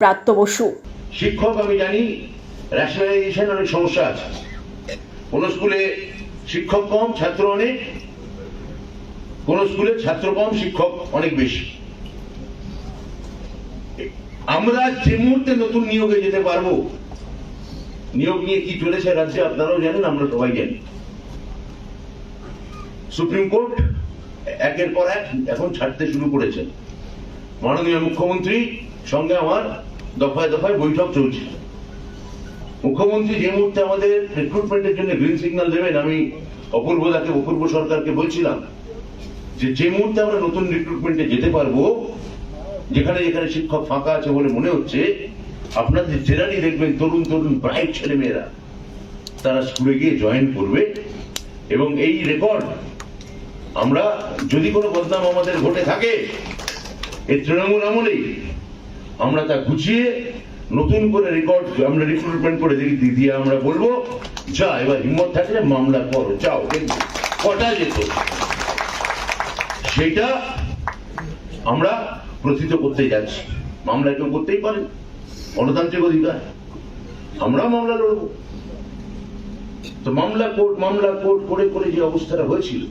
প্রাপ্ত বসু। শিক্ষক, আমি জানি রেশনালাইজেশন অনেক সমস্যা আছে। কোন স্কুলে শিক্ষক কম, ছাত্র অনেক। কোন স্কুলে ছাত্র কম, শিক্ষক অনেক বেশি। আমরা যে মুহূর্তে নতুন নিয়োগে যেতে পারব, নিয়োগ নিয়ে কি চলেছে রাজ্যে আপনারাও জানেন, আমরা সবাই জানি। সুপ্রিম কোর্ট একের পর এক এখন ছাড়তে শুরু করেছেন মাননীয় মুখ্যমন্ত্রী, সঙ্গে আমার দফায় দফায় বৈঠক চলছে। মুখ্যমন্ত্রী যে মুহূর্তে আমাদের রিক্রুটমেন্টের জন্য গ্রিন সিগন্যাল দেবেন, আমি অপূর্ব দাকে অপূর্ব সরকারকে বলছিলাম যে যে মুহূর্তে আমরা নতুন রিক্রুটমেন্টে যেতে পারব, যেখানে যেখানে শিক্ষক ফাঁকা আছে বলে মনে হচ্ছে, আপনাদের জেলারই দেখবেন তরুণ তরুণ ব্রাইট ছেলে মেয়েরা তারা স্কুলে গিয়ে জয়েন করবে। এবং এই রেকর্ড আমরা যদি কোনো বদনাম আমাদের ঘটে থাকে এই তৃণমূল আমলেই আমরা তা গুছিয়ে নতুন করে রেকর্ড আমরা রিক্রুটমেন্ট করে দিই দিয়ে আমরা বলব, যা এবার হিম্মত থাকলে মামলা করো, যাও কটা যেত? সেটা আমরা প্রথিত করতে যাচ্ছি। মামলা কেউ করতেই পারে, গণতান্ত্রিক অধিকার। আমরা মামলা লড়বো। তো মামলা কোর্ট মামলা কোর্ট করে করে যে অবস্থাটা হয়েছিল,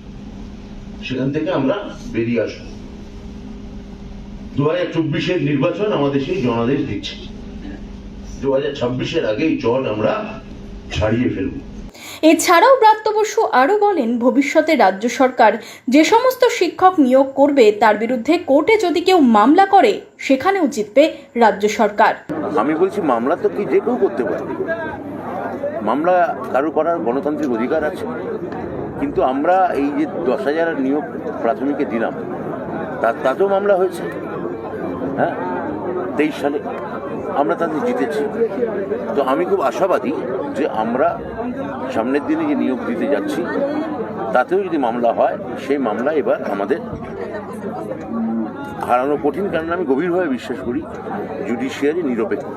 সেখান থেকে আমরা বেরিয়ে আসব। দু হাজার চব্বিশের নির্বাচন আমাদের সেই জনাদেশ দিচ্ছে। দু হাজার ছাব্বিশের আগে এই জট আমরা ছাড়িয়ে ফেলব। এছাড়াও ব্রাত্য বসু আরও বলেন ভবিষ্যতে রাজ্য সরকার যে সমস্ত শিক্ষক নিয়োগ করবে তার বিরুদ্ধে কোর্টে যদি কেউ মামলা করে সেখানেও জিতবে রাজ্য সরকার। আমি বলছি মামলা তো কি যে কেউ করতে পারে। মামলা কারও করার গণতান্ত্রিক অধিকার আছে। কিন্তু আমরা এই যে দশ হাজার নিয়োগ প্রাথমিকে দিলাম তা তাতেও মামলা হয়েছে। হ্যাঁ? তেইশ সালে আমরা তাদের জিতেছি। তো আমি খুব আশাবাদী যে আমরা সামনের দিনে যে নিয়োগ দিতে যাচ্ছি, তাতেও যদি মামলা হয়, সেই মামলা এবার আমাদের হারানো কঠিন কারণ আমি গভীরভাবে বিশ্বাস করি জুডিশিয়ারি নিরপেক্ষ।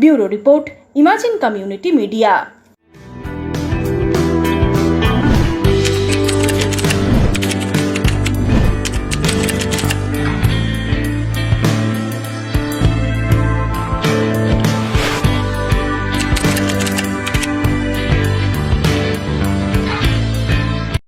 Bureau report, imagine community media.